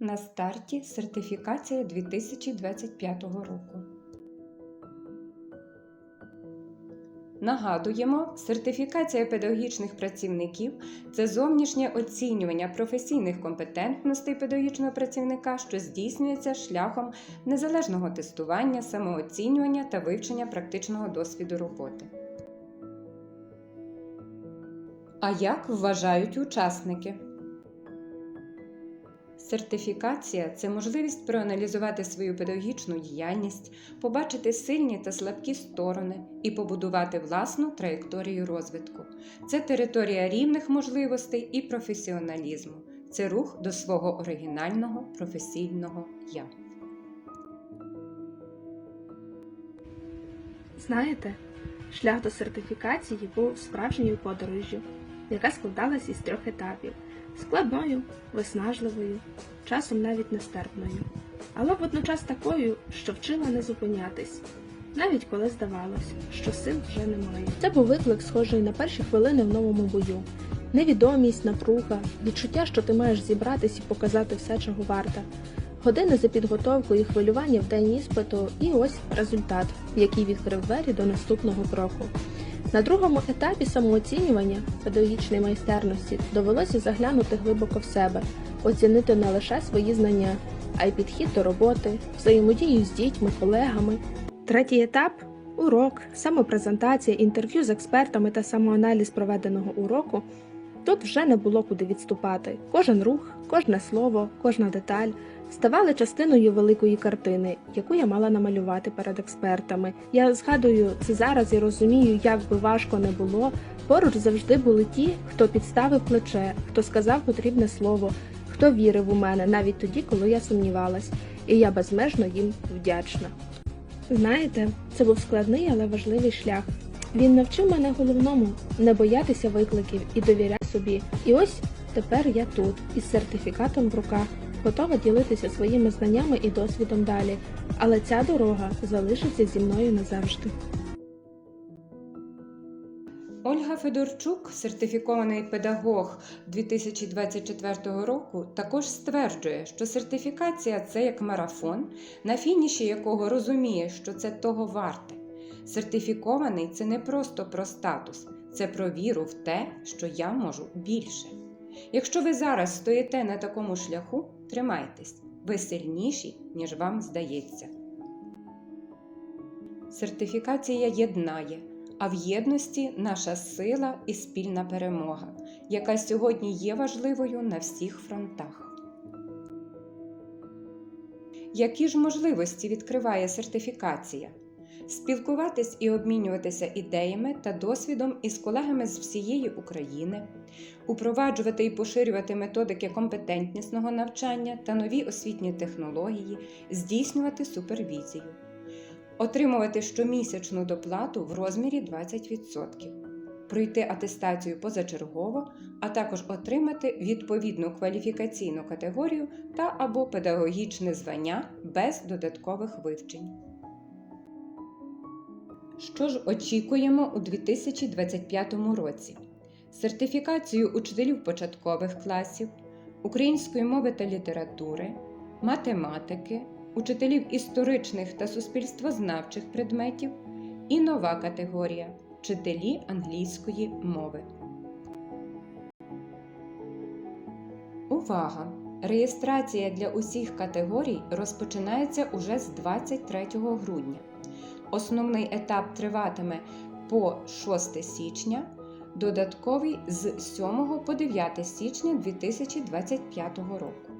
На старті сертифікація 2025 року. Нагадуємо, сертифікація педагогічних працівників це зовнішнє оцінювання професійних компетентностей педагогічного працівника, що здійснюється шляхом незалежного тестування, самооцінювання та вивчення практичного досвіду роботи. А як вважають учасники? Сертифікація це можливість проаналізувати свою педагогічну діяльність, побачити сильні та слабкі сторони і побудувати власну траєкторію розвитку. Це територія рівних можливостей і професіоналізму. Це рух до свого оригінального професійного я. Знаєте, шлях до сертифікації був справжньою подорожжю, яка складалась із трьох етапів: складною, виснажливою, часом навіть нестерпною, але водночас такою, що вчила не зупинятись, навіть коли здавалось, що сил вже немає. Це був виклик, схожий на перші хвилини в новому бою. Невідомість, напруга, відчуття, що ти маєш зібратись і показати все, чого варта. Години за підготовкою і хвилювання в день іспиту, і ось результат, який відкрив двері до наступного кроку. На другому етапі самооцінювання педагогічної майстерності довелося заглянути глибоко в себе, оцінити не лише свої знання, а й підхід до роботи, взаємодію з дітьми, колегами. Третій етап урок, самопрезентація, інтерв'ю з експертами та самоаналіз проведеного уроку. Тут вже не було куди відступати. Кожен рух, кожне слово, кожна деталь ставали частиною великої картини, яку я мала намалювати перед експертами. Я згадую це зараз і розумію, як би важко не було. Поруч завжди були ті, хто підставив плече, хто сказав потрібне слово, хто вірив у мене навіть тоді, коли я сумнівалась, і я безмежно їм вдячна. Знаєте, це був складний, але важливий шлях. Він навчив мене головному не боятися викликів і довіряти собі. І ось тепер я тут, із сертифікатом в руках, готова ділитися своїми знаннями і досвідом далі. Але ця дорога залишиться зі мною назавжди. Ольга Федорчук, сертифікований педагог 2024 року, також стверджує, що сертифікація це як марафон, на фініші якого розуміє, що це того варте. Сертифікований це не просто про статус, це про віру в те, що я можу більше. Якщо ви зараз стоїте на такому шляху, тримайтесь, ви сильніші, ніж вам здається. Сертифікація єднає, а в єдності наша сила і спільна перемога, яка сьогодні є важливою на всіх фронтах. Які ж можливості відкриває сертифікація? Спілкуватись і обмінюватися ідеями та досвідом із колегами з всієї України, упроваджувати і поширювати методики компетентнісного навчання та нові освітні технології, здійснювати супервізію, отримувати щомісячну доплату в розмірі 20%, пройти атестацію позачергово, а також отримати відповідну кваліфікаційну категорію та або педагогічне звання без додаткових вивчень. Що ж очікуємо у 2025 році? Сертифікацію учителів початкових класів, української мови та літератури, математики, учителів історичних та суспільствознавчих предметів і нова категорія вчителі англійської мови. Увага! Реєстрація для усіх категорій розпочинається уже з 23 грудня. Основний етап триватиме по 6 січня, додатковий з 7 по 9 січня 2025 року.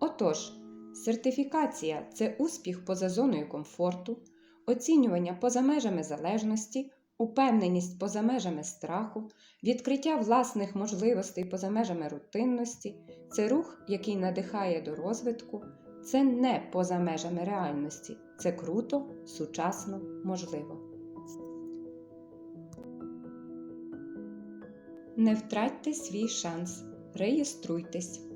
Отож, сертифікація це успіх поза зоною комфорту, оцінювання поза межами залежності, упевненість поза межами страху, відкриття власних можливостей поза межами рутинності, це рух, який надихає до розвитку. Це не поза межами реальності, це круто, сучасно, можливо. Не втратьте свій шанс. Реєструйтесь.